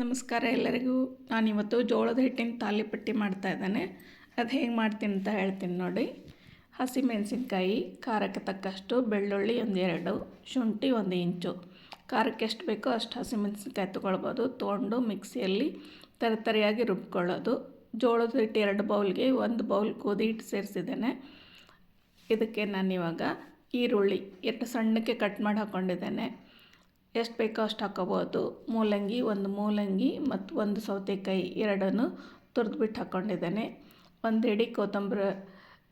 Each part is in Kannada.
ನಮಸ್ಕಾರ ಎಲ್ಲರಿಗೂ. ನಾನಿವತ್ತು ಜೋಳದ ಹಿಟ್ಟಿನ ತಾಲಿಪಟ್ಟಿ ಮಾಡ್ತಾ ಇದ್ದಾನೆ. ಅದು ಹೇಗೆ ಮಾಡ್ತೀನಿ ಅಂತ ಹೇಳ್ತೀನಿ ನೋಡಿ. ಹಸಿಮೆಣಸಿನ್ಕಾಯಿ, ಖಾರಕ್ಕೆ ತಕ್ಕಷ್ಟು ಬೆಳ್ಳುಳ್ಳಿ ಒಂದೆರಡು, ಶುಂಠಿ ಒಂದು ಇಂಚು. ಖಾರಕ್ಕೆ ಎಷ್ಟು ಬೇಕೋ ಅಷ್ಟು ಹಸಿಮೆಣಸಿನ್ಕಾಯಿ ತೊಗೊಳ್ಬೋದು. ತೊಗೊಂಡು ಮಿಕ್ಸಿಯಲ್ಲಿ ತರಿತರಿಯಾಗಿ ರುಬ್ಕೊಳ್ಳೋದು. ಜೋಳದ ಹಿಟ್ಟು ಎರಡು ಬೌಲ್ಗೆ ಒಂದು ಬೌಲ್ ಗೋಧಿ ಹಿಟ್ಟು ಸೇರಿಸಿದ್ದೇನೆ. ಇದಕ್ಕೆ ನಾನಿವಾಗ ಈರುಳ್ಳಿ. ಎಷ್ಟು ಸಣ್ಣಕ್ಕೆ ಕಟ್ ಮಾಡಿ ಹಾಕ್ಕೊಂಡಿದ್ದೇನೆ ಎಷ್ಟು ಬೇಕೋ ಅಷ್ಟು ಹಾಕೋಬೋದು. ಮೂಲಂಗಿ, ಒಂದು ಮೂಲಂಗಿ ಮತ್ತು ಒಂದು ಸೌತೆಕಾಯಿ ಎರಡನ್ನು ತುರಿದ್ಬಿಟ್ಟು ಹಾಕ್ಕೊಂಡಿದ್ದೇನೆ ಒಂದು ಹಿಡಿ ಕೊತ್ತಂಬರಿ,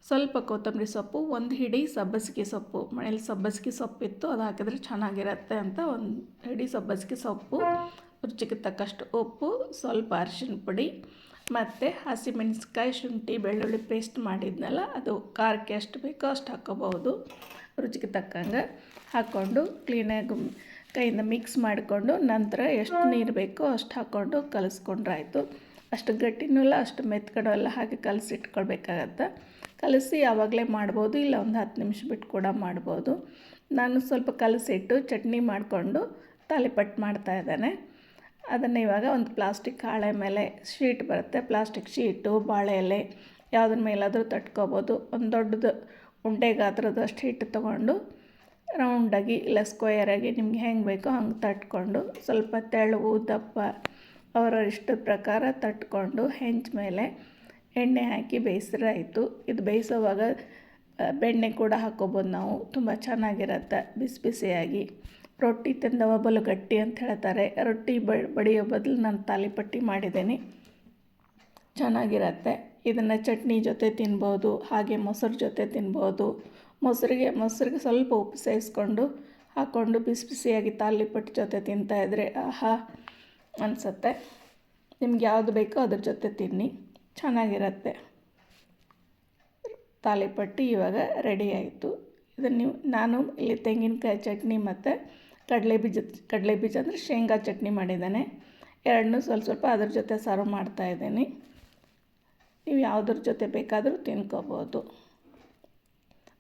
ಸ್ವಲ್ಪ ಕೊತ್ತಂಬರಿ ಸೊಪ್ಪು, ಒಂದು ಹಿಡಿ ಸಬ್ಬಸಿಗೆ ಸೊಪ್ಪು. ಮನೇಲಿ ಸಬ್ಬಸಿಗೆ ಸೊಪ್ಪಿತ್ತು ಅದು ಹಾಕಿದ್ರೆ ಚೆನ್ನಾಗಿರುತ್ತೆ ಅಂತ ಒಂದು ಹಿಡಿ ಸಬ್ಬಸಿಗೆ ಸೊಪ್ಪು, ರುಚಿಗೆ ತಕ್ಕಷ್ಟು ಉಪ್ಪು, ಸ್ವಲ್ಪ ಅರಿಶಿನ ಪುಡಿ, ಮತ್ತು ಹಸಿಮೆಣಸ್ಕಾಯಿ ಶುಂಠಿ, ಬೆಳ್ಳುಳ್ಳಿ ಪೇಸ್ಟ್ ಮಾಡಿದ್ನಲ್ಲ, ಅದು ಖಾರಕ್ಕೆ ಎಷ್ಟು ಬೇಕೋ ಅಷ್ಟು ಹಾಕ್ಕೋಬೋದು ರುಚಿಗೆ ತಕ್ಕಂಗೆ ಹಾಕ್ಕೊಂಡು ಕ್ಲೀನಾಗಿ ಕೈಯಿಂದ ಮಿಕ್ಸ್ ಮಾಡಿಕೊಂಡು ನಂತರ ಎಷ್ಟು ನೀರು ಬೇಕೋ ಅಷ್ಟು ಹಾಕ್ಕೊಂಡು ಕಲಿಸ್ಕೊಂಡ್ರಾಯ್ತು. ಅಷ್ಟು ಗಟ್ಟಿನೂ ಇಲ್ಲ ಅಷ್ಟು ಮೆತ್ಕಡೋ ಎಲ್ಲ ಹಾಗೆ ಕಲಸಿಟ್ಕೊಳ್ಬೇಕಾಗತ್ತೆ. ಕಲಸಿ ಯಾವಾಗಲೇ ಮಾಡ್ಬೋದು ಇಲ್ಲ ಒಂದು ಹತ್ತು ನಿಮಿಷ ಬಿಟ್ಟು ಕೂಡ ಮಾಡ್ಬೋದು. ನಾನು ಸ್ವಲ್ಪ ಕಲಸಿಟ್ಟು ಚಟ್ನಿ ಮಾಡಿಕೊಂಡು ತಾಲಿಪಟ್ಟು ಮಾಡ್ತಾ ಇದ್ದೇನೆ. ಅದನ್ನು ಇವಾಗ ಒಂದು ಪ್ಲಾಸ್ಟಿಕ್ ಹಾಳೆ ಮೇಲೆ ಶೀಟ್ ಬರುತ್ತೆ. ಪ್ಲಾಸ್ಟಿಕ್ ಶೀಟು ಬಾಳೆ ಎಲೆ ಯಾವುದ್ರ ಮೇಲಾದರೂ ತಟ್ಕೋಬೋದು. ಒಂದು ದೊಡ್ಡದು ಉಂಡೆ ಗಾತ್ರದಷ್ಟು ಹಿಟ್ಟು ತೊಗೊಂಡು ರೌಂಡಾಗಿ ಇಲ್ಲ ಸ್ಕ್ವಯರಾಗಿ ನಿಮ್ಗೆ ಹೆಂಗೆ ಬೇಕೋ ಹಂಗೆ ತಟ್ಕೊಂಡು ಸ್ವಲ್ಪ ತೆಳುವು, ದಪ್ಪ ಅವರ ಇಷ್ಟದ ಪ್ರಕಾರ ತಟ್ಕೊಂಡು ಹೆಂಚು ಮೇಲೆ ಎಣ್ಣೆ ಹಾಕಿ ಬೇಯಿಸ್ರೆ ಇದು ಬೇಯಿಸೋವಾಗ ಬೆಣ್ಣೆ ಕೂಡ ಹಾಕೋಬೋದು ನಾವು. ತುಂಬ ಚೆನ್ನಾಗಿರುತ್ತೆ ಬಿಸಿ ಬಿಸಿಯಾಗಿ. ರೊಟ್ಟಿ ತಿಂದವ ಬಲು ಗಟ್ಟಿ ಅಂತ ಹೇಳ್ತಾರೆ. ರೊಟ್ಟಿ ಬಡಿಯೋ ಬದಲು ನಾನು ತಾಲಿಪಟ್ಟಿ ಮಾಡಿದ್ದೀನಿ. ಚೆನ್ನಾಗಿರತ್ತೆ. ಇದನ್ನು ಚಟ್ನಿ ಜೊತೆ ತಿನ್ಬೋದು, ಹಾಗೆ ಮೊಸರು ಜೊತೆ ತಿನ್ಬೋದು. ಮೊಸರಿಗೆ ಮೊಸರಿಗೆ ಸ್ವಲ್ಪ ಉಪ್ಪು ಸೇರಿಸ್ಕೊಂಡು ಹಾಕ್ಕೊಂಡು ಬಿಸಿ ಬಿಸಿಯಾಗಿ ತಾಲಿಪಟ್ಟು ಜೊತೆ ತಿಂತಾಯಿದ್ರೆ ಆಹಾ ಅನಿಸುತ್ತೆ. ನಿಮ್ಗೆ ಯಾವುದು ಬೇಕೋ ಅದ್ರ ಜೊತೆ ತಿನ್ನಿ, ಚೆನ್ನಾಗಿರತ್ತೆ. ತಾಲಿಪಟ್ಟು ಇವಾಗ ರೆಡಿ ಆಯಿತು. ಇದನ್ನು ನೀವು, ನಾನು ಇಲ್ಲಿ ತೆಂಗಿನಕಾಯಿ ಚಟ್ನಿ ಮತ್ತು ಕಡಲೆ ಬೀಜ ಕಡಲೆ ಬೀಜ ಅಂದರೆ ಶೇಂಗಾ ಚಟ್ನಿ ಮಾಡಿದ್ದಾನೆ. ಎರಡನ್ನೂ ಸ್ವಲ್ಪ ಸ್ವಲ್ಪ ಅದ್ರ ಜೊತೆ ಸರ್ವ್ ಮಾಡ್ತಾಯಿದ್ದೀನಿ ನೀವು ಯಾವುದ್ರ ಜೊತೆ ಬೇಕಾದರೂ ತಿನ್ಕೋಬೋದು.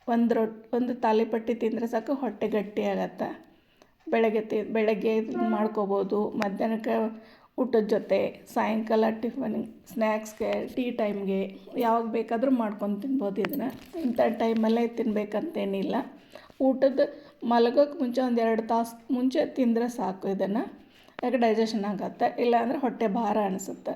ಒಂದು ರೊಟ್ಟಿ ಒಂದು ತಾಲಿಪಟ್ಟಿ ತಿಂದರೆ ಸಾಕು ಹೊಟ್ಟೆ ಗಟ್ಟಿ ಆಗತ್ತೆ ಬೆಳಗ್ಗೆ ತಿ, ಬೆಳಗ್ಗೆ ಮಾಡ್ಕೋಬೋದು. ಮಧ್ಯಾಹ್ನಕ್ಕೆ ಊಟದ ಜೊತೆ, ಸಾಯಂಕಾಲ ಟಿಫನ್ ಸ್ನ್ಯಾಕ್ಸ್ಗೆ ಟೀ ಟೈಮ್ಗೆ, ಯಾವಾಗ ಬೇಕಾದರೂ ಮಾಡ್ಕೊಂಡು ತಿನ್ಬೋದು ಇದನ್ನು ಇಂಥ ಟೈಮಲ್ಲೇ ತಿನ್ನಬೇಕಂತೇನಿಲ್ಲ ಊಟದ ಮಲಗೋಕ್ಕೆ ಮುಂಚೆ ಒಂದು ಎರಡು ತಾಸು ಮುಂಚೆ ತಿಂದರೆ ಸಾಕು ಇದನ್ನು ಯಾಕೆ ಡೈಜೆಷನ್ ಆಗುತ್ತೆ? ಇಲ್ಲಾಂದರೆ ಹೊಟ್ಟೆ ಭಾರ ಅನಿಸುತ್ತೆ.